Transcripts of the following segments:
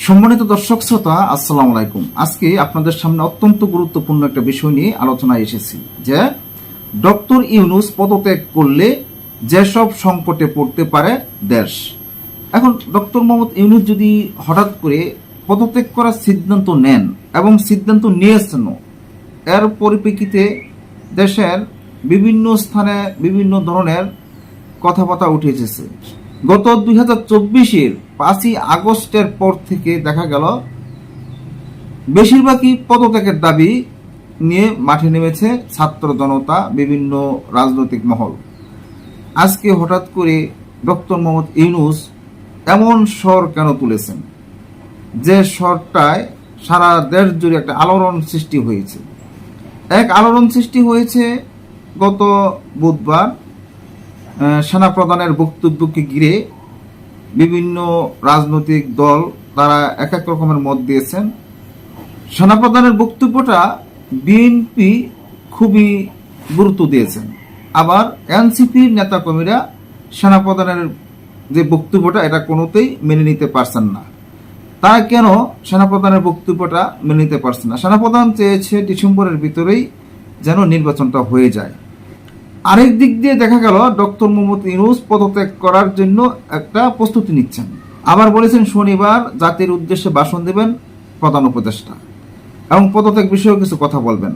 সম্মানিত দর্শক শ্রোতা, আসসালামু আলাইকুম। আজকে আপনাদের সামনে অত্যন্ত গুরুত্বপূর্ণ একটা বিষয় নিয়ে আলোচনায় এসেছি যে ডক্টর ইউনুস পদত্যাগ করলে যেসব সংকটে পড়তে পারে দেশ। এখন ডক্টর মোহাম্মদ ইউনুস যদি হঠাৎ করে পদত্যাগ করার সিদ্ধান্ত নেন এবং সিদ্ধান্ত নিয়েছেন, এর পরিপ্রেক্ষিতে দেশের বিভিন্ন স্থানে বিভিন্ন ধরনের কথাবার্তা উঠে এসেছে। গত দুই হাজার চব্বিশের পাঁচই আগস্টের পর থেকে দেখা গেল, বেশিরভাগই পদত্যাগের দাবি নিয়ে মাঠে নেমেছে ছাত্র জনতা, বিভিন্ন রাজনৈতিক মহল। আজকে হঠাৎ করে ডক্টর মোহাম্মদ ইউনুস এমন স্বর কেন তুলেছেন? যে স্বরটায় সারা দেশ জুড়ে একটা আলোড়ন সৃষ্টি হয়েছে। এক আলোড়ন সৃষ্টি হয়েছে গত বুধবার সেনাপ্রধানের বক্তব্যকে ঘিরে বিভিন্ন রাজনৈতিক দল তারা এক এক রকমের মত দিয়েছেন। সেনাপ্রধানের বক্তব্যটা বিএনপি খুবই গুরুত্ব দিয়েছেন। আবার এনসিপির নেতাকর্মীরা সেনাপ্রধানের যে বক্তব্যটা, এটা কোনোতেই মেনে নিতে পারছেন না। তারা কেন সেনাপ্রধানের বক্তব্যটা মেনে নিতে পারছেন না? সেনাপ্রধান চেয়েছে ডিসেম্বরের ভিতরেই যেন নির্বাচনটা হয়ে যায়। আরেক দিক দিয়ে দেখা গেল, ডক্টর মোহাম্মদ ইউনুস পদত্যাগ করার জন্য একটা প্রস্তুতি নিচ্ছেন। আবার বলেছেন শনিবার জাতির উদ্দেশ্যে ভাষণ দেবেন প্রধান উপদেষ্টা। এবং পদত্যাগ বিষয়েও কিছু কথা বলবেন।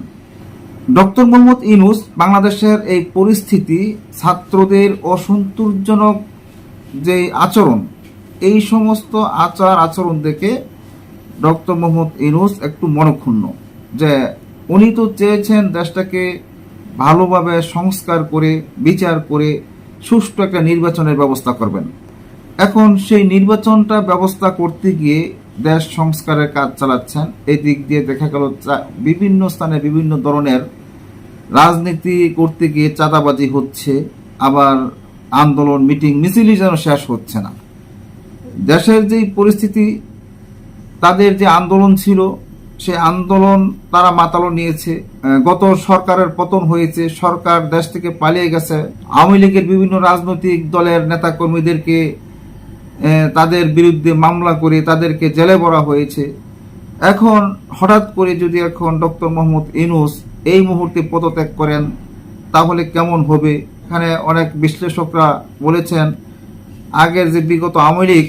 ডক্টর মোহাম্মদ ইউনুস বাংলাদেশের এই পরিস্থিতি, ছাত্রদের অসন্তোষজনক যে আচরণ, এই সমস্ত আচার আচরণ দেখে ডক্টর মোহাম্মদ ইউনুস একটু মনক্ষুণ্ণ যে উনি তো চেয়েছেন দেশটাকে ভালোভাবে সংস্কার করে, বিচার করে সুষ্ঠু একটা নির্বাচনের ব্যবস্থা করবেন। এখন সেই নির্বাচনটা ব্যবস্থা করতে গিয়ে দেশ সংস্কারের কাজ চালাচ্ছেন। এই দিক দিয়ে দেখা গেল বিভিন্ন স্থানে বিভিন্ন ধরনের রাজনীতি করতে গিয়ে চাঁদাবাজি হচ্ছে, আবার আন্দোলন, মিটিং, মিছিলই যেন শেষ হচ্ছে না। দেশের যে পরিস্থিতি, তাদের যে আন্দোলন ছিল সে আন্দোলন তারা মাতালো নিয়েছে। গত সরকারের পতন হয়েছে, সরকার দেশ থেকে পালিয়ে গেছে। আওয়ামী লীগের বিভিন্ন রাজনৈতিক দলের নেতা কর্মীদেরকে তাদের বিরুদ্ধে মামলা করে তাদেরকে জেলে ভরা হয়েছে। এখন হঠাৎ করে যদি এখন ডক্টর মোহাম্মদ ইনুস এই মুহূর্তে পদত্যাগ করেন, তাহলে কেমন হবে? এখানে অনেক বিশ্লেষকরা বলেছেন, আগের যে বিগত আওয়ামী লীগ,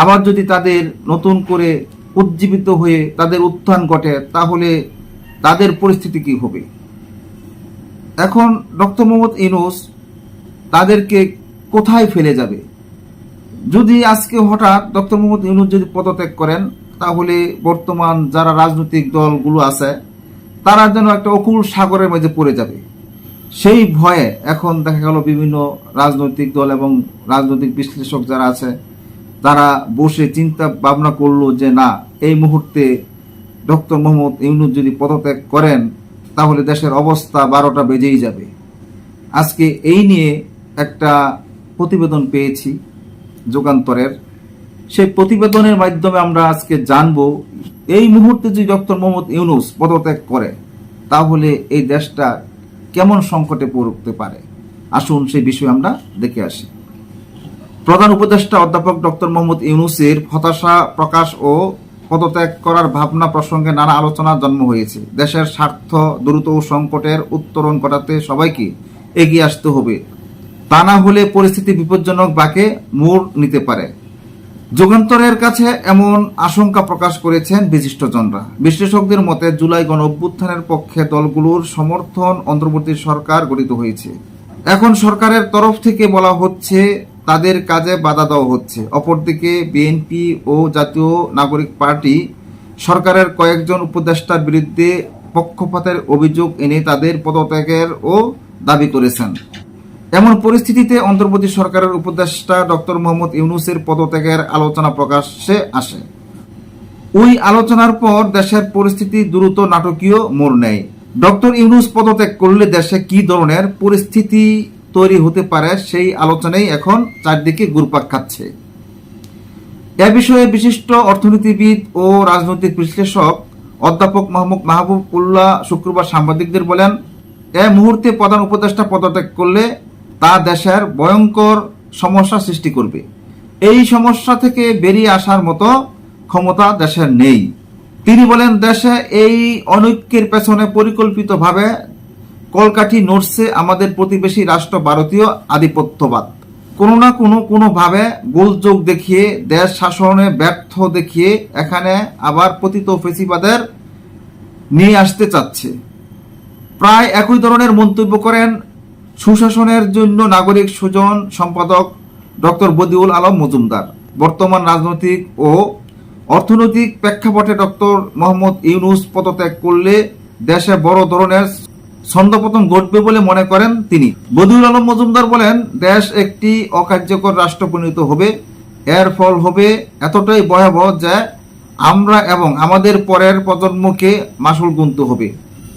আবার যদি তাদের নতুন করে উজ্জীবিত হয়ে তাদের উত্থান ঘটে, তাহলে তাদের পরিস্থিতি কি হবে? এখন ডক্টর মোহাম্মদ ইনুস তাদেরকে কোথায় ফেলে যাবে? যদি আজকে হঠাৎ ডক্টর মোহাম্মদ ইউনুস যদি পদত্যাগ করেন, তাহলে বর্তমান যারা রাজনৈতিক দলগুলো আছে, তারা যেন একটা অকুল সাগরের মাঝে পড়ে যাবে। সেই ভয়ে এখন দেখা গেল বিভিন্ন রাজনৈতিক দল এবং রাজনৈতিক বিশ্লেষক যারা আছে তারা বসে চিন্তা ভাবনা করল যে, না, এই মুহূর্তে ডক্টর মোহাম্মদ ইউনুস যদি পদত্যাগ করেন, তাহলে দেশের অবস্থা বারোটা বেজেই যাবে। আজকে এই নিয়ে একটা প্রতিবেদন পেয়েছি যুগান্তরের। সেই প্রতিবেদনের মাধ্যমে আমরা আজকে জানব, এই মুহূর্তে যদি ডক্টর মোহাম্মদ ইউনুস পদত্যাগ করে, তাহলে এই দেশটা কেমন সংকটে পড়তে পারে? আসুন সেই বিষয়ে আমরা দেখে আসি। প্রধান উপদেষ্টা অধ্যাপক ডক্টর মোহাম্মদ ইউনুসের হতাশা প্রকাশ ও পদত্যাগ করার ভাবনা প্রসঙ্গে নানা আলোচনার জন্ম হয়েছে। দেশের স্বার্থ দ্রুত সংকটের উত্তরণ ঘটাতে সবাইকে এগিয়ে আসতে হবে। তা না হলে পরিস্থিতি বিপজ্জনক বাকে মোড় নিতে পারে। যুগান্তরের কাছে এমন আশঙ্কা প্রকাশ করেছেন বিশিষ্টজনরা। বিশ্লেষকদের মতে, জুলাই গণ অভ্যুত্থানের পক্ষে দলগুলোর সমর্থন অন্তর্বর্তী সরকার গঠিত হয়েছে। এখন সরকারের তরফ থেকে বলা হচ্ছে তাদের কাজে বাধা দেওয়া হচ্ছে। অপরদিকে, বিএনপি ও জাতীয় নাগরিক পার্টি সরকারের কয়েকজন উপদেষ্টার বিরুদ্ধে পক্ষপাতের অভিযোগ এনে তাদের পদত্যাগের ও দাবি করেছেন। এমন পরিস্থিতিতে অন্তর্বর্তী সরকারের উপদেষ্টা ডক্টর মোহাম্মদ ইউনুসের পদত্যাগের আলোচনা প্রকাশ্যে আসে। ওই আলোচনার পর দেশের পরিস্থিতি দ্রুত নাটকীয় মোড় নেয়। ডক্টর ইউনুস পদত্যাগ করলে দেশে কি ধরনের পরিস্থিতি তৈরি হতে পারে সেই আলোচনাই এখন চারদিকে ঘুরপাক খাচ্ছে। এ বিষয়ে বিশিষ্ট অর্থনীতিবিদ ও রাজনৈতিক বিশ্লেষক অধ্যাপক মাহমুদ মাহবুব উল্লাহ শুক্রবার সাংবাদিকদের বলেন, এ মুহূর্তে প্রধান উপদেষ্টা পদত্যাগ করলে তা দেশের ভয়ঙ্কর সমস্যা সৃষ্টি করবে। এই সমস্যা থেকে বেরিয়ে আসার মতো ক্ষমতা দেশের নেই। তিনি বলেন, দেশে এই অনৈক্যের পেছনে পরিকল্পিতভাবে কলকাঠি নড়ছে আমাদের প্রতিবেশী রাষ্ট্র ভারতীয় আধিপত্যবাদ। কোনো না কোনো, কোনোভাবে গোলযোগ দেখিয়ে, দেশ শাসনে ব্যর্থ দেখিয়ে এখানে আবার পতিত ফেসিবাদের নিয়ে আসতে চাচ্ছে। প্রায় একই ধরনের মন্তব্য করেন সুশাসনের জন্য নাগরিক সুজন সম্পাদক ডক্টর বদিউল আলম মজুমদার, বর্তমান রাজনৈতিক ও অর্থনৈতিক প্রেক্ষাপটে ডক্টর মোহাম্মদ ইউনুস পদত্যাগ করলে দেশে বড় ধরনের ছন্দপতন ঘটবে বলে মনে করেন তিনি। বদিউল আলম মজুমদার বলেন, দেশ একটি অকার্যকর রাষ্ট্র পরিণত হবে। এর ফল হবে এতটাই ভয়াবহ যে আমরা এবং আমাদের পরের প্রজন্মকে মাসুল গুনতে হবে।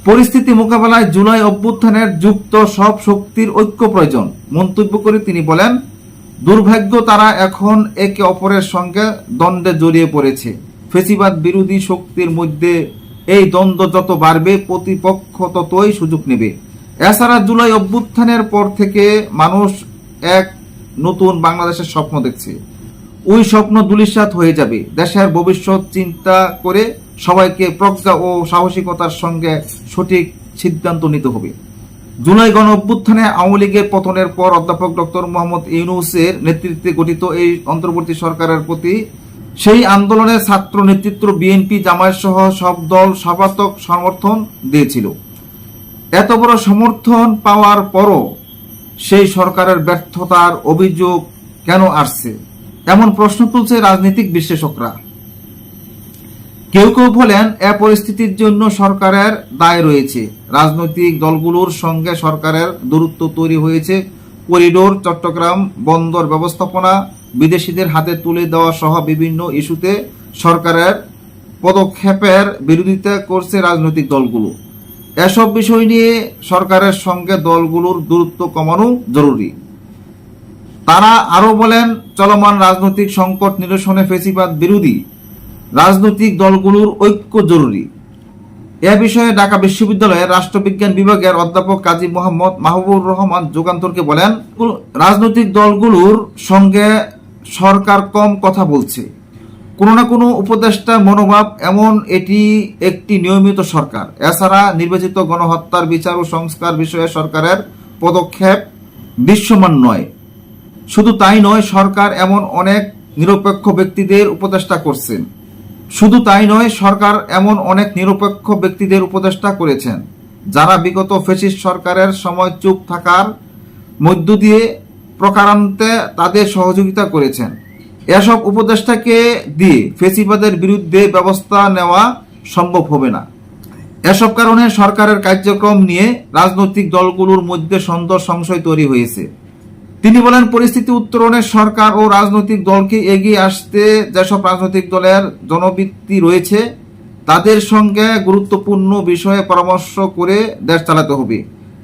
পরিস্থিতি মোকাবেলায় জুলাই অভ্যুত্থানের যুক্ত সব শক্তির ঐক্য প্রয়োজন, মন্তব্য করে তিনি বলেন, দুর্ভাগ্য তারা এখন একে অপরের সঙ্গে দ্বন্দ্বে জড়িয়ে পড়েছে। ফেসিবাদ বিরোধী শক্তির মধ্যে এই দ্বন্দ্ব যত বাড়বে, প্রতিপক্ষ ততই সুযোগ নেবে। এছাড়া জুলাই অভ্যুত্থানের পর থেকে মানুষ এক নতুন বাংলাদেশের স্বপ্ন দেখছে। ওই স্বপ্ন দুলিশাত হয়ে যাবে। দেশের ভবিষ্যৎ চিন্তা করে সবাইকে প্রজ্ঞা ও সাহসিকতার সঙ্গে সঠিক সিদ্ধান্ত নিতে হবে। জুলাই গণ অভ্যুত্থানে আওয়ামী লীগের পতনের পর অধ্যাপক ডক্টর মোহাম্মদ ইউনুসের নেতৃত্বে গঠিত এই অন্তর্বর্তী সরকারের প্রতি সেই আন্দোলনের ছাত্র নেতৃত্ব বিএনপি জামায়াত সহ সব দল সর্বাত্মক সমর্থন দিয়েছিল। এত বড় সমর্থন পাওয়ার পরও সেই সরকারের ব্যর্থতার অভিযোগ কেন আসছে? এমন প্রশ্ন তুলছে রাজনৈতিক বিশ্লেষকরা। কেউ কেউ বলেন, এ পরিস্থিতির জন্য সরকারের দায় রয়েছে। রাজনৈতিক দলগুলোর সঙ্গে সরকারের দূরত্ব তৈরি হয়েছে। করিডোর, চট্টগ্রাম বন্দর ব্যবস্থাপনা বিদেশিদের হাতে তুলে দেওয়া সহ বিভিন্ন ইস্যুতে সরকারের পদক্ষেপের বিরোধিতা করছে রাজনৈতিক দলগুলো। এসব বিষয় নিয়ে সরকারের সঙ্গে দলগুলোর দূরত্ব কমানো জরুরি। তারা আরও বলেন, চলমান রাজনৈতিক সংকট নিরসনে ফেসিবাদ বিরোধী রাজনৈতিক দলগুলোর ঐক্য জরুরি। এ বিষয়ে ঢাকা বিশ্ববিদ্যালয়ের রাষ্ট্রবিজ্ঞান বিভাগের অধ্যাপক কাজী মোহাম্মদ মাহবুবুর রহমান যুগান্তরকে বলেন, রাজনৈতিক দলগুলোর সঙ্গে সরকার কম কথা বলছে। কোনো না কোনো উপদেষ্টার মনোভাব এমন এটি একটি নিয়মিত সরকার। এছাড়া নির্বাচিত গণহত্যার বিচার ও সংস্কার বিষয়ে সরকারের পদক্ষেপ দৃশ্যমান নয়। শুধু তাই নয়, সরকার এমন অনেক নিরপেক্ষ ব্যক্তিদের উপদেষ্টা করছেন। শুধু তাই নয়, সরকার এমন অনেক নিরপেক্ষ ব্যক্তিদের উপদেষ্টা করেছেন। যারা বিগত ফেসিস্ট সরকারের সময় চুপ থাকার মধ্য দিয়ে প্রকারান্তে তাদের সহযোগিতা করেছেন। এসব উপদেষ্টাকে দিয়ে ফেসিবাদের বিরুদ্ধে ব্যবস্থা নেওয়া সম্ভব হবে না। এসব কারণে সরকারের কার্যক্রম নিয়ে রাজনৈতিক দলগুলোর মধ্যে সন্দেহ, সংশয় তৈরি হয়েছে। তিনি বলেন, পরিস্থিতি উত্তরণে সরকার ও রাজনৈতিক দলকে এগিয়ে আসতে যেসব রাজনৈতিক দলের জনবৃত্তি রয়েছে, তাদের সঙ্গে গুরুত্বপূর্ণ বিষয়ে পরামর্শ করে দেশ চালাতে হবে।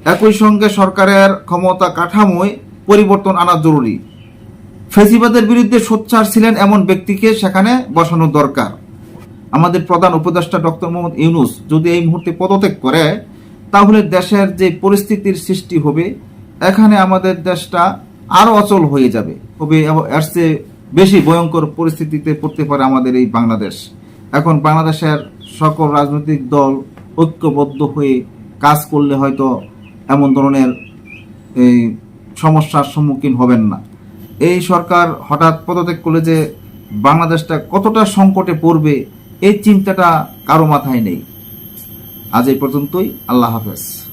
একই সঙ্গে সরকারের ক্ষমতা কাঠামোয় পরিবর্তন আনা জরুরি। ফেসিবাদের বিরুদ্ধে সোচ্চার ছিলেন এমন ব্যক্তিকে সেখানে বসানো দরকার। আমাদের প্রধান উপদেষ্টা ডক্টর মোহাম্মদ ইউনুস যদি এই মুহূর্তে পদত্যাগ করে, তাহলে দেশের যে পরিস্থিতির সৃষ্টি হবে, এখানে আমাদের দেশটা আরও অচল হয়ে যাবে। এবং এর চেয়ে বেশি ভয়ঙ্কর পরিস্থিতিতে পড়তে পারে আমাদের এই বাংলাদেশ। এখন বাংলাদেশের সকল রাজনৈতিক দল ঐক্যবদ্ধ হয়ে কাজ করলে হয়তো এমন ধরনের এই সমস্যার সম্মুখীন হবেন না। এই সরকার হঠাৎ পদত্যাগ করলে যে বাংলাদেশটা কতটা সংকটে পড়বে, এই চিন্তাটা কারও মাথায় নেই। আজ এই পর্যন্তই, আল্লাহ হাফেজ।